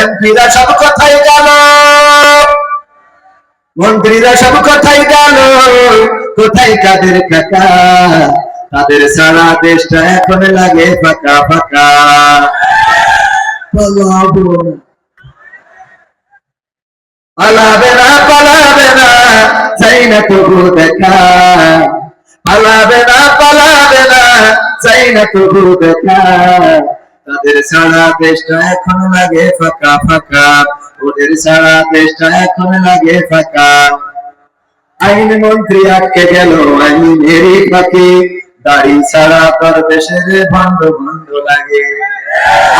এমপিরা সব কথাই গেল মন্ত্রীরা সব কথাই গেল কোথায় কাদের কাকা? তাদের সারা দেশটা এখন লাগে ফাঁকা ফাঁকা। পালাবো না। পালাবে না, চাই না তবু দেখা। পালাবে না পালাবে না, চাই না তবু দেখা। তাদের সারা দেশটা এখন লাগে ফাঁকা ফাঁকা। ওদের সারা দেশটা এখন লাগে ফাঁকা। আইন মন্ত্রী আটকে গেল, আইনেরই ফাঁকে। দাড়ি ছাড়া তোর দেশের ভণ্ড ভণ্ড লাগে।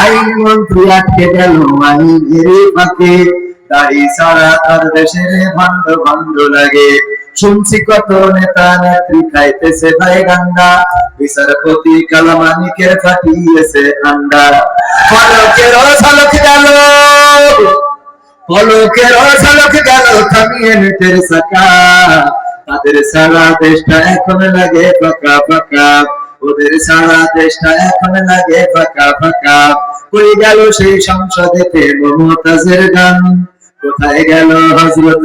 আইন মন্ত্রী আটকে গেল, আইনেরই ফাঁকে। দাড়ি ছাড়া তোর দেশের ভণ্ড ভণ্ড লাগে। শুনছি কত নেতা নেত্রী খাইতেছে ভাই গান্ডা বিচারপতি কালামানিকের ফাটিয়েছে আন্ডা। ফলকের ঝলক গেল। পলকের ঝলক গেল, থামিয়ে তাদের সারা দেশটা এখন লাগে ফাঁকা ফাঁকা। ওদের সারা দেশটা এখন লাগে ফাঁকা ফাঁকা। কই গেল সেই সংসদেতে মমতাজের গান। কোথায় গেল হজরত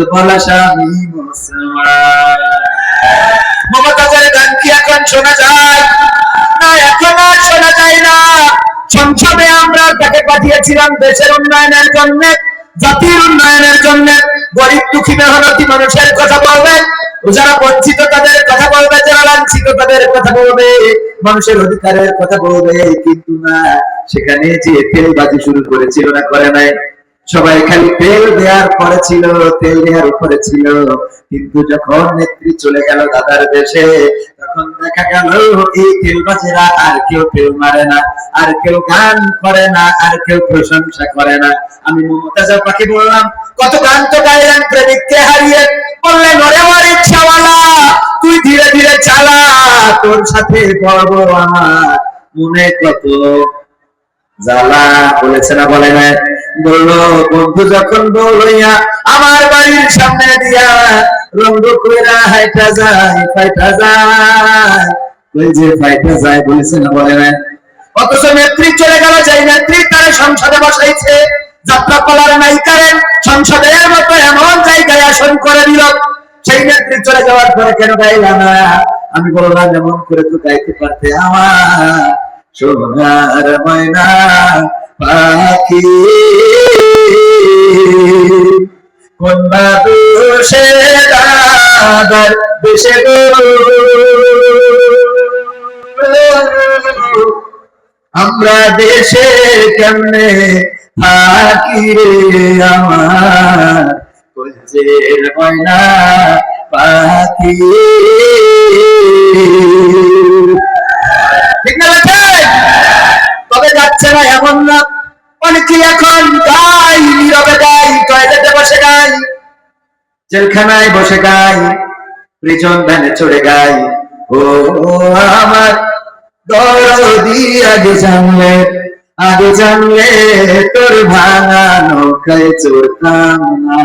মুসলমান মমতাজের গান কি এখন শোনা যায়? না, এখন আর শোনা যায় না। সংসদে আমরা তাকে পাঠিয়েছিলাম দেশের উন্নয়নের জন্য, জাতির উন্নয়নের জন্য। গরিব দুঃখী মেহনতি মানুষের কথা বলবে যারা বঞ্চিত তাদের কথা বলবে, যারা লাঞ্ছিত তাদের কথা বলবে। মানুষের অধিকারের কথা বলবে, কিন্তু না, সেখানে যে তেলবাজি শুরু করেছিল না, করে নাই। সবাই খালি তেল দেওয়ার পরে ছিল, তেল দেওয়ার উপরে ছিল। কিন্তু যখন নেত্রী চলে গেল দাদার দেশে, তখন দেখা গেল এই তেলবাজেরা আর কেউ তেল মারে না, আর কেউ গান করে না, আর কেউ প্রশংসা করে না। আমি মমতাজা পাখি বললাম, কত গান তো গাইলাম প্রেমিককে হারিয়ে বললেন, ওরে আমার ইচ্ছাওয়ালা, তুই ধীরে ধীরে চালা, তোর সাথে পড়ব আমার মনে কত জ্বালা বলেছে না, বলে না বলল, বন্ধু যখন আমার বাড়ির সামনে দিয়া রঙ্গ কইরা হাইটা যায়, ফাইটা যায়। যে ফাইটা যায় বলেছে না বলে অথচ নেত্রী চলে গেল, যাই নেত্রী তার সংসদে বসাইছে। যাত্রা পালার নাই কারেন সংসদের মতো এমন জায়গায় আসন করে দিল। সেই নেত্রী চলে যাওয়ার পরে কেন গাইলা না? আমি বললাম, এমন করে তো গাইতে পারতে আমার সোনার ময়না। পাখি। কোন বাদুষে দাদার দেশে আমরা দেশে কেমনে থাকি রে আমার? কলজের ময়না পাখি। ঠিক না না এমন না, অনেকে এখন গাই, নীরবে গাই টয়লেটে বসে গাই, জেলখানায় বসে গাই প্রিজন ভ্যানে চড়ে গাই। ও আমার দরদি, আগে জানলে আগে জানলে তোর ভাঙা নৌকায় চড়তাম না।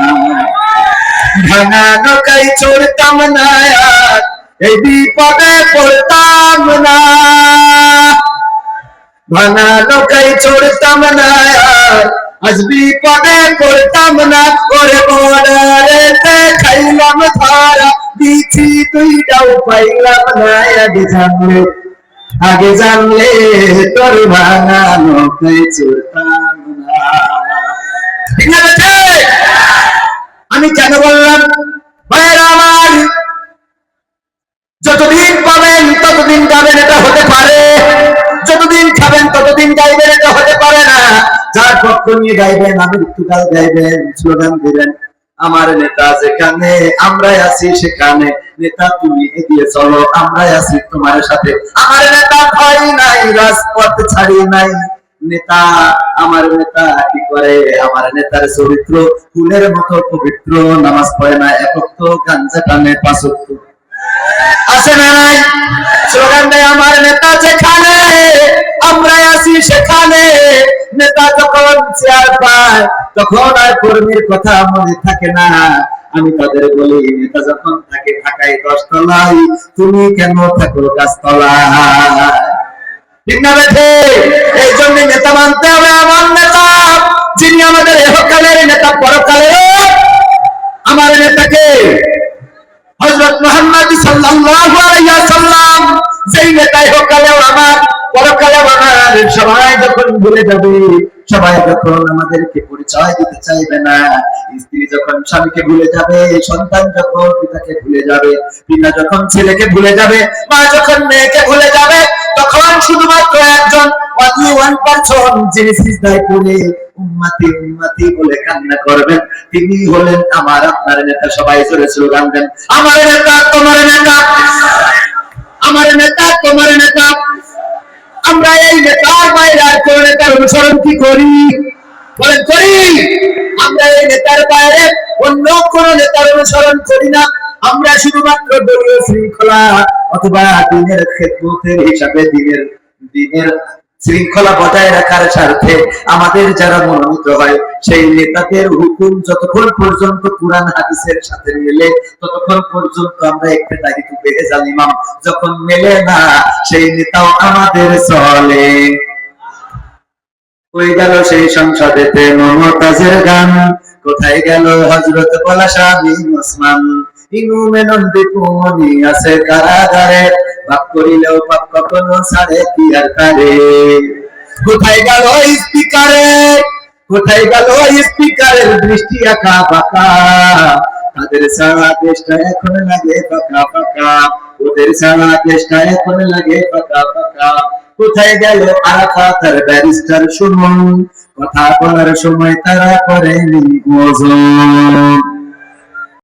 ভাঙা নৌকায় চড়তাম না এই বিপদে পড়তাম না। ভাঙা নৌকায় চড়তাম না আজ বিপদে পড়তাম না, করে বর্ডারেতে খাইলাম ধরা। দিছি দুইটাও পাইলাম না, আগে জানলে আগে জানলে তোর ভাঙা নৌকায় চড়তাম না? আমি কেন বললাম, ভাইয়েরা আমার, যতদিন পাবেন ততদিন গাবেন এটা হতে পারে। গাইবেন হতে পারে না। যার পক্ষ নিয়ে গাইবেন আমি গাইবেন স্লোগান দিবেন, আমার নেতা যেখানে, আমরাই আছি সেখানে। নেতা, তুমি এগিয়ে চলো, আমরাই আছি তোমার সাথে। আমার নেতা ভয় নাই, রাজপথ ছাড়ি নাই। নেতা, আমার নেতা কি করে? আমার নেতার চরিত্র ফুলের মতো পবিত্র। নামাজ পড়ে না একক তো গাঞ্জা টানে আছে না নাই? স্লোগান দেয়, আমার নেতা যেখানে চেয়ার পায়, তখন আর কর্মীর কথা মনে থাকে না। আমি তাদের বলি, নেতা যখন থাকে ঢাকায় তুমি কেন থাকো ঠিক না এই জন্য নেতা মানতে হবে আমার নেতা। যিনি আমাদের এহকালের নেতা পরকালের আমার নেতাকে হযরত মুহাম্মদ সাল্লাল্লাহু আলাইহি ওয়াসাল্লাম, যেই নেতা ইহকালেও আমার, পরকালেও আমার সবাই, যখন ভুলে যাবে, সবাই যখন আমাদেরকে পরিচয় দিতে চাইবে না। স্ত্রী যখন স্বামীকে ভুলে যাবে, সন্তান যখন পিতাকে ভুলে যাবে, পিতা যখন ছেলেকে ভুলে যাবে, মা যখন মেয়েকে ভুলে যাবে, তখন শুধুমাত্র একজন অনলি ওয়ান পারসন যিনি সিজদায় পড়ে উম্মতি উম্মতি বলে কান্না করবেন। তিনি হলেন আমার, আপনার নেতা, সবাই জোরে স্লোগান দেন। আমার নেতা, তোমার নেতা। আমার নেতা, তোমার নেতা। আমরা এই নেতার বাইরে কোন নেতার অনুসরণ কি করি? বলেন, করি। আমরা এই নেতার বাইরে অন্য কোন নেতার অনুসরণ করি না। আমরা শুধুমাত্র দলীয় শৃঙ্খলা অথবা দিনের খেদমতের হিসাবে দিনের দিনের শৃঙ্খলা বজায় রাখার স্বার্থে আমাদের যারা মনোনীত হয়, সেই নেতাদের হুকুম যতক্ষণ পর্যন্ত কোরআন হাদিসের সাথে মেলে, ততক্ষণ পর্যন্ত আমরা একটা দায়িত্ব পেয়ে জানিমাম যখন মেলে না, সেই নেতাও আমাদের চলে। হয়ে গেল সেই সংসদেতে মমতাজের গান। কোথায় গেল হজরত বলা স্বামী ওসমান? ইনু মেনন বিপুমনি আছে কারাগারে। বাপ করিলেও পাপ কখনো কি আর তারে কোথায় গেল কোথায় গেল স্পিকারের দৃষ্টি তাদের সারা দেশটা এখন লাগে ফাঁকা ফাঁকা। ওদের সারা দেশটা এখন লাগে ফাঁকা ফাঁকা। কোথায় গেল আরাফাত আর ব্যারিস্টার সুমন কথা বলার সময় তারা করেনি ওজন